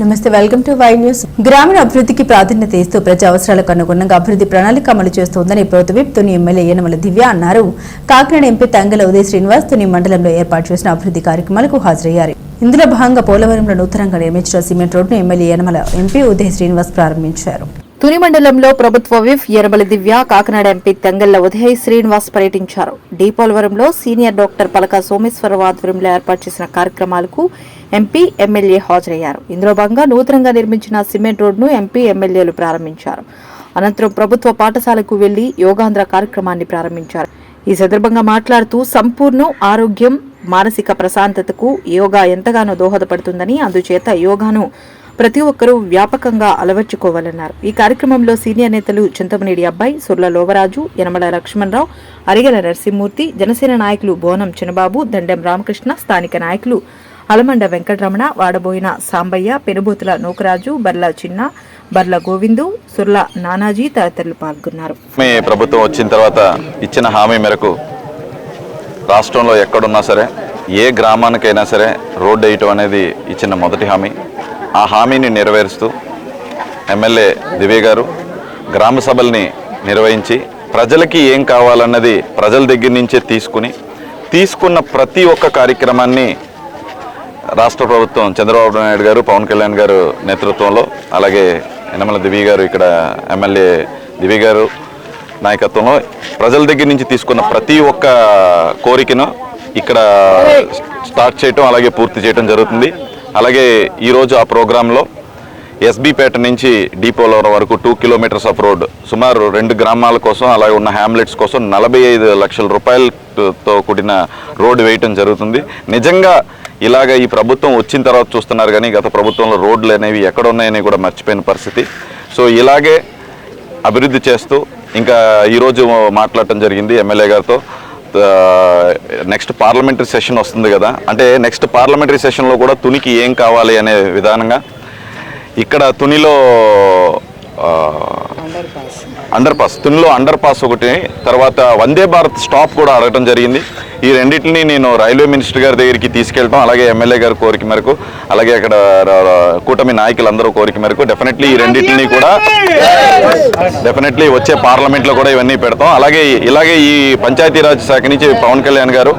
నమస్తే welcome to Y news. గ్రామీణ అభివృద్ధికి ప్రాధాన్యత ఇస్తూ ప్రజా అవసరాలకు అనుగుణంగా అభివృద్ధి ప్రణాళిక అమలు చేస్తోందని ప్రభుత్వ తుని ఎమ్మెల్యే యనమల దివ్య అన్నారు. కాకినాడ ఎంపీ తంగల ఉదయ శ్రీనివాస్ తుని మండలంలో ఏర్పాటు చేసిన అభివృద్ధి కార్యక్రమాలకు హాజరయ్యారు. ఇందులో భాగంగా పోలవరంలో నూతనంగా నిర్మించిన సిమెంట్ రోడ్డును ఎమ్మెల్యే యనమల ఎంపీ ఉదయ శ్రీనివాస్ ప్రారంభించారు. తుని మండలంలో ప్రభుత్వ విఫ్ ఎరబలి దివ్య కాకినాడ ఎంపీ తెంగళ్ళ ఉదయ్ శ్రీనివాస్ పర్యటించారు. డీపోలవరంలో సీనియర్ డాక్టర్ పలక సోమేశ్వరరావు ఆధ్వర్యంలో ఏర్పాటు చేసిన కార్యక్రమాలకు ఎంపీ ఎమ్మెల్యే హాజరయ్యారు. ఇందులో భాగంగా నూతనంగా నిర్మించిన సిమెంట్ రోడ్ను ఎంపీ ఎమ్మెల్యేలు ప్రారంభించారు. అనంతరం ప్రభుత్వ పాఠశాలకు వెళ్ళి యోగాంధ్ర కార్యక్రమాన్ని ప్రారంభించారు. ఈ సందర్భంగా మాట్లాడుతూ సంపూర్ణ ఆరోగ్యం మానసిక ప్రశాంతతకు యోగా ఎంతగానో దోహదపడుతుందని అందుచేత యోగాను ప్రతి ఒక్కరూ వ్యాపకంగా అలవర్చుకోవాలన్నారు. ఈ కార్యక్రమంలో సీనియర్ నేతలు చింతమనేడి అబ్బాయి సుర్ల లోవరాజు యనమల లక్ష్మణరావు అరిగల నరసింహమూర్తి జనసేన నాయకులు బోనం చినబాబు దండెం రామకృష్ణ స్థానిక నాయకులు అలమండ వెంకటరమణ వాడబోయిన సాంబయ్య పెనుబూతుల నూకరాజు బర్ల చిన్న బర్ల గోవిందు సుర్ల నానాజీ తదితరులు పాల్గొన్నారు. ప్రభుత్వం వచ్చిన తర్వాత ఇచ్చిన హామీ మేరకు రాష్ట్రంలో ఎక్కడున్నా సరే ఏ గ్రామానికైనా సరే రోడ్డు వేయటం అనేది ఇచ్చిన మొదటి హామీ. ఆ హామీని నెరవేరుస్తూ ఎమ్మెల్యే దివ్య గారు గ్రామ సభల్ని నిర్వహించి ప్రజలకి ఏం కావాలన్నది ప్రజల దగ్గర నుంచే తీసుకుని తీసుకున్న ప్రతి ఒక్క కార్యక్రమాన్ని రాష్ట్ర ప్రభుత్వం చంద్రబాబు నాయుడు గారు పవన్ కళ్యాణ్ గారు నేతృత్వంలో అలాగే యనమల దివి గారు ఇక్కడ ఎమ్మెల్యే దివి గారు నాయకత్వంలో ప్రజల దగ్గర నుంచి తీసుకున్న ప్రతి ఒక్క కోరికను ఇక్కడ స్టార్ట్ చేయటం అలాగే పూర్తి చేయటం జరుగుతుంది. అలాగే ఈరోజు ఆ ప్రోగ్రాంలో ఎస్బీపేట నుంచి డీపోలవరం వరకు టూ కిలోమీటర్స్ ఆఫ్ రోడ్ సుమారు రెండు గ్రామాల కోసం అలాగే ఉన్న హ్యామ్లెట్స్ కోసం నలభై ఐదు లక్షల రూపాయలతో కూడిన రోడ్డు వేయటం జరుగుతుంది. నిజంగా ఇలాగ ఈ ప్రభుత్వం వచ్చిన తర్వాత చూస్తున్నారు కానీ గత ప్రభుత్వంలో రోడ్లు అనేవి ఎక్కడ ఉన్నాయని కూడా మర్చిపోయిన పరిస్థితి. సో ఇలాగే అభివృద్ధి చేస్తూ ఇంకా ఈరోజు మాట్లాడటం జరిగింది ఎమ్మెల్యే గారితో. నెక్స్ట్ పార్లమెంటరీ సెషన్ వస్తుంది కదా. అంటే నెక్స్ట్ పార్లమెంటరీ సెషన్లో కూడా తునికి ఏం కావాలి అనే విధానంగా ఇక్కడ తునిలో అండర్ పాస్ తునిలో అండర్ పాస్ ఒకటి తర్వాత వందే భారత్ స్టాప్ కూడా అడగటం జరిగింది. ఈ రెండింటిని నేను రైల్వే మినిస్టర్ గారి దగ్గరికి తీసుకెళ్ళటం అలాగే ఎమ్మెల్యే గారి కోరిక మేరకు అలాగే అక్కడ కూటమి నాయకులందరూ కోరిక మేరకు డెఫినెట్లీ ఈ రెండింటిని కూడా డెఫినెట్లీ వచ్చే పార్లమెంట్లో కూడా ఇవన్నీ పెడతాం. అలాగే ఇలాగే ఈ పంచాయతీరాజ్ శాఖ నుంచి పవన్ కళ్యాణ్ గారు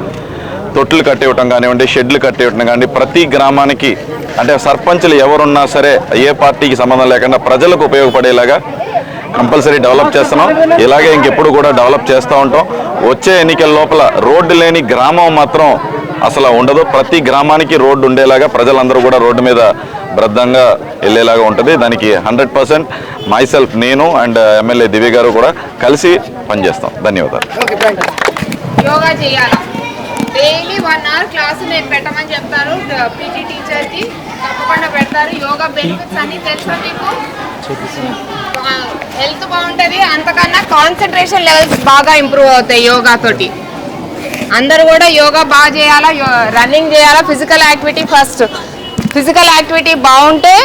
తొట్లు కట్టేయటం కానివ్వండి షెడ్లు కట్టేయటం కానివ్వండి ప్రతి గ్రామానికి అంటే సర్పంచ్లు ఎవరున్నా సరే ఏ పార్టీకి సంబంధం లేకుండా ప్రజలకు ఉపయోగపడేలాగా కంపల్సరీ డెవలప్ చేస్తున్నాం. ఇలాగే ఇంకెప్పుడు కూడా డెవలప్ చేస్తూ ఉంటాం. వచ్చే ఎన్నికల లోపల రోడ్డు లేని గ్రామం మాత్రం అసలు ఉండదు. ప్రతి గ్రామానికి రోడ్డు ఉండేలాగా ప్రజలందరూ కూడా రోడ్డు మీద భద్రంగా వెళ్ళేలాగా ఉంటుంది. దానికి హండ్రెడ్ పర్సెంట్ మైసెల్ఫ్ నేను అండ్ ఎమ్మెల్యే దివ్య గారు కూడా కలిసి పనిచేస్తాం. ధన్యవాదాలు. యోగా చేయాలి? డైలీ వన్ అవర్ క్లాసు నేను పెట్టమని చెప్తారు. పీటీ టీచర్కి తప్పకుండా పెడతారు. యోగా బెనిఫిట్స్ అన్ని తెలుసా మీకు? హెల్త్ బాగుంటుంది. అంతకన్నా కాన్సన్ట్రేషన్ లెవెల్స్ బాగా ఇంప్రూవ్ అవుతాయి యోగా తోటి. అందరూ కూడా యోగా బాగా చేయాలా రన్నింగ్ చేయాలా physical activity first physical activity బాగుంటే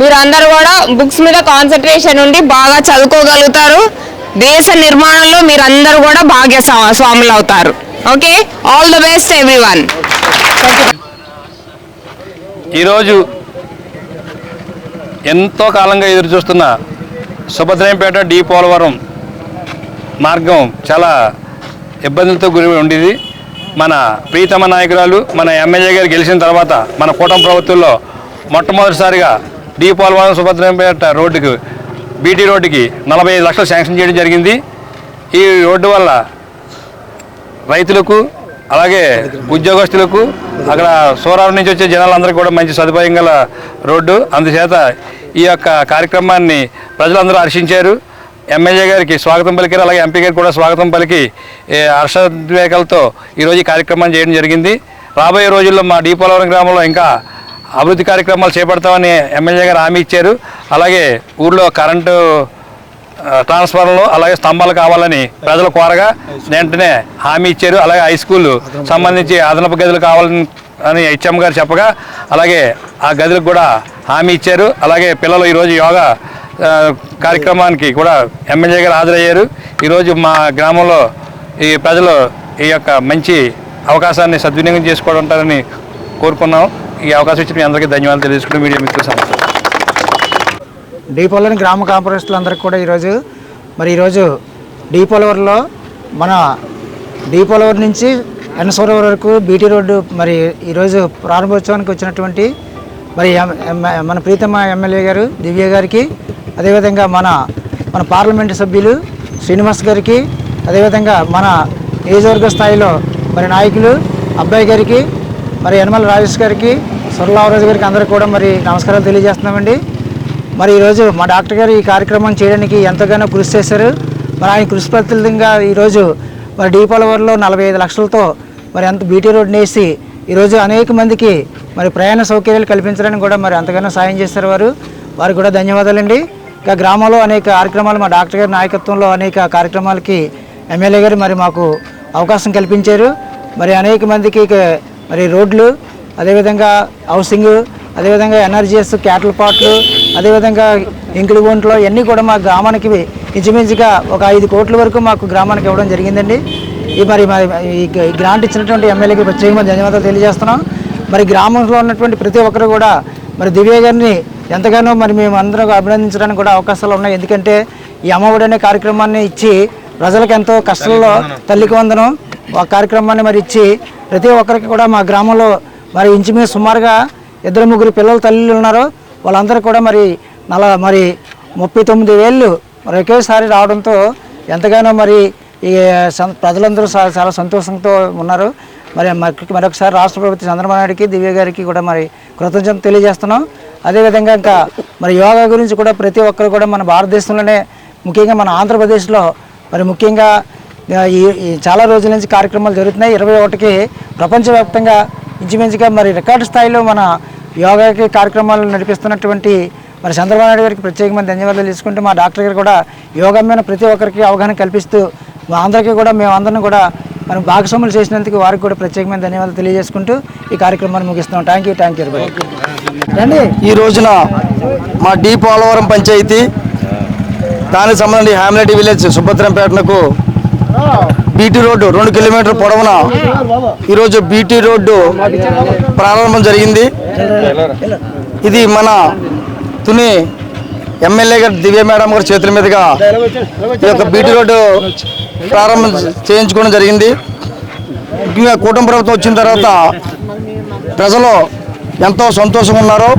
మీరు అందరు కూడా బుక్స్ మీద కాన్సన్ట్రేషన్ ఉండి బాగా చదువుకోగలుగుతారు. దేశ నిర్మాణంలో మీరు అందరూ కూడా భాగ్య స్వాములు అవుతారు. Okay all the best everyone ఈరోజు ఎంతో కాలంగా ఎదురు చూస్తున్న సుభద్రాయంపేట డి పోలవరం మార్గం చాలా ఇబ్బందులతో గురి ఉండేది. మన ప్రీతమ నాయకురాలు మన ఎమ్మెల్యే గారు గెలిచిన తర్వాత మన కూటమి ప్రభుత్వంలో మొట్టమొదటిసారిగా డి పోలవరం సుభద్రాయంపేట రోడ్డుకు బీటీ రోడ్డుకి నలభై లక్షలు శాంక్షన్ చేయడం జరిగింది. ఈ రోడ్డు వల్ల రైతులకు అలాగే ఉద్యోగస్తులకు అక్కడ సూరారం నుంచి వచ్చే జనాలందరికీ కూడా మంచి సదుపాయం గల రోడ్డు. అందుచేత ఈ యొక్క కార్యక్రమాన్ని ప్రజలందరూ హర్షించారు. ఎమ్మెల్యే గారికి స్వాగతం పలికారు. అలాగే ఎంపీ గారికి కూడా స్వాగతం పలికి ఏ, ఈరోజు ఈ కార్యక్రమాన్ని చేయడం జరిగింది. రాబోయే రోజుల్లో మా డీపోలవరం గ్రామంలో ఇంకా అభివృద్ధి కార్యక్రమాలు చేపడతామని ఎమ్మెల్యే గారు హామీ ఇచ్చారు. అలాగే ఊర్లో కరెంటు ట్రాన్స్ఫార్మర్లు అలాగే స్తంభాలు కావాలని ప్రజలు కోరగా వెంటనే హామీ ఇచ్చారు. అలాగే హై స్కూల్ సంబంధించి అదనపు గదులు కావాలని అని హెచ్ఎం గారు చెప్పగా అలాగే ఆ గదులకు కూడా హామీ ఇచ్చారు. అలాగే పిల్లలు ఈరోజు యోగా కార్యక్రమానికి కూడా ఎమ్మెల్యే గారు హాజరయ్యారు. ఈరోజు మా గ్రామంలో ఈ ప్రజలు ఈ యొక్క మంచి అవకాశాన్ని సద్వినియోగం చేసుకోవడం ఉంటారని కోరుకున్నాం. ఈ అవకాశం ఇచ్చిన అందరికీ ధన్యవాదాలు తెలుసుకుని మీడియా మిత్రులు సమస్య డీపోలోని గ్రామ కాంపరెస్టులందరికీ కూడా ఈరోజు మరి ఈరోజు డీపోలవర్లో మన డీపోలవర్ నుంచి ఎన్సోరవర్ వరకు బీటీ రోడ్డు మరి ఈరోజు ప్రారంభోత్సవానికి వచ్చినటువంటి మరి ఎం- ఎం- మన ప్రీతమ ఎమ్మెల్యే గారు దివ్య గారికి అదేవిధంగా మన మన పార్లమెంటు సభ్యులు శ్రీనివాస్ గారికి అదేవిధంగా మన నియోజకవర్గ స్థాయిలో మరి నాయకులు అబ్బాయి గారికి మరి యనమల రాజేష్ గారికి సురలావరాజు గారికి అందరూ కూడా మరి నమస్కారాలు తెలియజేస్తున్నామండి. మరి ఈరోజు మా డాక్టర్ గారు ఈ కార్యక్రమం చేయడానికి ఎంతగానో కృషి చేశారు. మరి ఆయన కృషి ఫలితంగా ఈరోజు మరి డీపాలవర్లో నలభై ఐదు లక్షలతో మరి అంత బీటీ రోడ్ని వేసి ఈరోజు అనేక మందికి మరి ప్రయాణ సౌకర్యాలు కల్పించడానికి కూడా మరి అంతగానో సాయం చేశారు వారు. వారికి కూడా ధన్యవాదాలండి. ఇంకా గ్రామంలో అనేక కార్యక్రమాలు మా డాక్టర్ గారి నాయకత్వంలో అనేక కార్యక్రమాలకి ఎమ్మెల్యే గారు మరి మాకు అవకాశం కల్పించారు. మరి అనేక మందికి మరి రోడ్లు అదేవిధంగా హౌసింగ్ అదేవిధంగా ఎనర్జీఎస్ క్యాటల్ పాట్లు అదేవిధంగా ఇంకులు గుంట్లో ఇవన్నీ కూడా మా గ్రామానికి ఇంచుమించుగా ఒక ఐదు కోట్ల వరకు మాకు గ్రామానికి ఇవ్వడం జరిగిందండి. ఈ మరి మరి ఈ గ్రాంట్ ఇచ్చినటువంటి ఎమ్మెల్యేకి ప్రత్యేకమైన ధన్యవాదాలు తెలియజేస్తున్నాం. మరి గ్రామంలో ఉన్నటువంటి ప్రతి ఒక్కరు కూడా మరి దివ్య గారిని ఎంతగానో మరి మేము అందరం అభినందించడానికి కూడా అవకాశాలు ఉన్నాయి. ఎందుకంటే ఈ అమ్మఒడి అనే కార్యక్రమాన్ని ఇచ్చి ప్రజలకు ఎంతో కష్టంలో తల్లికి వందనం. ఆ కార్యక్రమాన్ని మరి ఇచ్చి ప్రతి ఒక్కరికి కూడా మా గ్రామంలో మరి ఇంచుమించు సుమారుగా ఇద్దరు ముగ్గురు పిల్లల తల్లులు ఉన్నారు. వాళ్ళందరూ కూడా మరి నల మరి ముప్పై తొమ్మిది వేళ్ళు మరి ఒకేసారి రావడంతో ఎంతగానో మరి ఈ ప్రజలందరూ చాలా సంతోషంతో ఉన్నారు. మరి మరి- మరొకసారి రాష్ట్ర ప్రభుత్వ చంద్రబాబు నాయుడికి దివ్య గారికి కూడా మరి కృతజ్ఞత తెలియజేస్తున్నాం. అదేవిధంగా ఇంకా మరి యోగా గురించి కూడా ప్రతి ఒక్కరు కూడా మన భారతదేశంలోనే ముఖ్యంగా మన ఆంధ్రప్రదేశ్లో మరి ముఖ్యంగా ఈ ఈ చాలా రోజుల నుంచి కార్యక్రమాలు జరుగుతున్నాయి. ఇరవై ఒకటికి ప్రపంచవ్యాప్తంగా ఇంచుమించుగా మరి రికార్డు స్థాయిలో మన యోగాకి కార్యక్రమాలు నడిపిస్తున్నటువంటి మరి చంద్రబాబు నాయుడు గారికి ప్రత్యేకమైన ధన్యవాదాలు తీసుకుంటూ మా డాక్టర్ గారు కూడా యోగా మీద ప్రతి ఒక్కరికి అవగాహన కల్పిస్తూ మా అందరికీ కూడా మేము అందరిని కూడా మనం భాగస్వాములు చేసినందుకు వారికి కూడా ప్రత్యేకమైన ధన్యవాదాలు తెలియజేసుకుంటూ ఈ కార్యక్రమాన్ని ముగిస్తున్నాం. థ్యాంక్ యూ థ్యాంక్ యూ రండి. ఈ రోజున మా డీ పోలవరం పంచాయతీ దానికి సంబంధించి హ్యామ్లెట్ విలేజ్ సుభద్రంపేటకు బీటీ రోడ్డు రెండు కిలోమీటర్ పొడవున ఈరోజు బీటీ రోడ్డు ప్రారంభం జరిగింది. ఇది మన తుని ఎమ్మెల్యే గారు దివ్య మేడం గారి చేతుల మీదుగా ఈ యొక్క బీటీ రోడ్డు ప్రారంభం చేయించుకోవడం జరిగింది. ముఖ్యంగా కూటమి ప్రభుత్వం వచ్చిన తర్వాత ప్రజలు ఎంతో సంతోషంగా ఉన్నారు.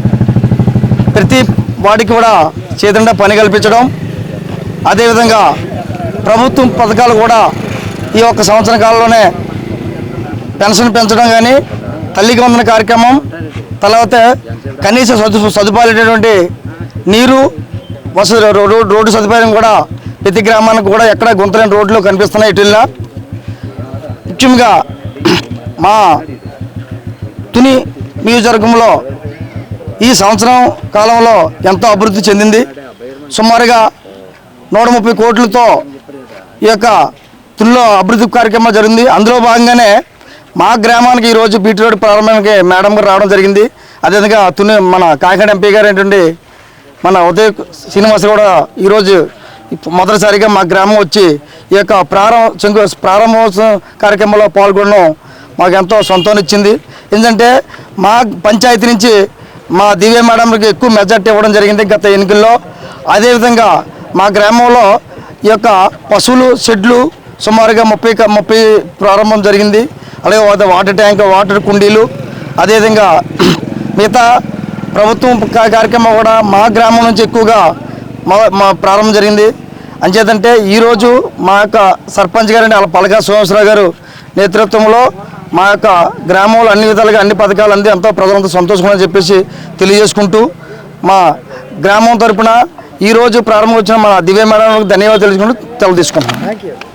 ప్రతి వాడికి కూడా చేతండా పని కల్పించడం. అదేవిధంగా ప్రభుత్వం పథకాలు కూడా ఈ ఒక్క సంవత్సర కాలంలోనే పెన్షన్ పెంచడం కానీ తల్లికి వందన కార్యక్రమం తర్వాత కనీస సదు సదుపాయాలైనటువంటి నీరు వసతి రోడ్డు సదుపాయం కూడా ప్రతి గ్రామానికి కూడా ఎక్కడ గుంతలేని రోడ్లు కనిపిస్తున్నాయి ఇటు ముఖ్యంగా మా తుని నియోజకవర్గంలో ఈ సంవత్సరం కాలంలో ఎంతో అభివృద్ధి చెందింది. సుమారుగా నూట ముప్పై కోట్లతో ఈ యొక్క తునిలో అభివృద్ధి కార్యక్రమం జరిగింది. అందులో భాగంగానే మా గ్రామానికి ఈరోజు బీటీ రోడ్ ప్రారంభానికి మేడం గారు రావడం జరిగింది. అదేవిధంగా తుని మన కాకినాడ ఎంపీ గారు ఏంటంటే మన ఉదయ్ శ్రీనివాస్ కూడా ఈరోజు మొదటిసారిగా మా గ్రామం వచ్చి ఈ యొక్క ప్రారంభ ప్రారంభోత్సవం కార్యక్రమంలో పాల్గొనడం మాకు ఎంతో సొంతనిచ్చింది ఎందుకంటే మా పంచాయతీ నుంచి మా దివ్య మేడంకి ఎక్కువ మెజార్టీ ఇవ్వడం జరిగింది గత ఎన్నికల్లో. అదేవిధంగా మా గ్రామంలో ఈ యొక్క పశువులు షెడ్లు సుమారుగా ముప్పై ముప్పై ప్రారంభం జరిగింది. అలాగే వాటర్ ట్యాంక్ వాటర్ కుండీలు అదేవిధంగా మిగతా ప్రభుత్వం కార్యక్రమం కూడా మా గ్రామం నుంచి ఎక్కువగా మా మా ప్రారంభం జరిగింది. అంచేతంటే ఈరోజు మా యొక్క సర్పంచ్ గారండి అలా పలకా సోమేశ్వరరావు గారు నేతృత్వంలో మా యొక్క గ్రామంలో అన్ని విధాలుగా అన్ని పథకాలు అంది ఎంతో ప్రజలంతా సంతోషంగా చెప్పేసి తెలియజేసుకుంటూ మా గ్రామం తరపున ఈరోజు ప్రారంభం వచ్చిన మన దివ్య మేడం ధన్యవాదాలు తెలుసుకుంటూ తెల థ్యాంక్ యూ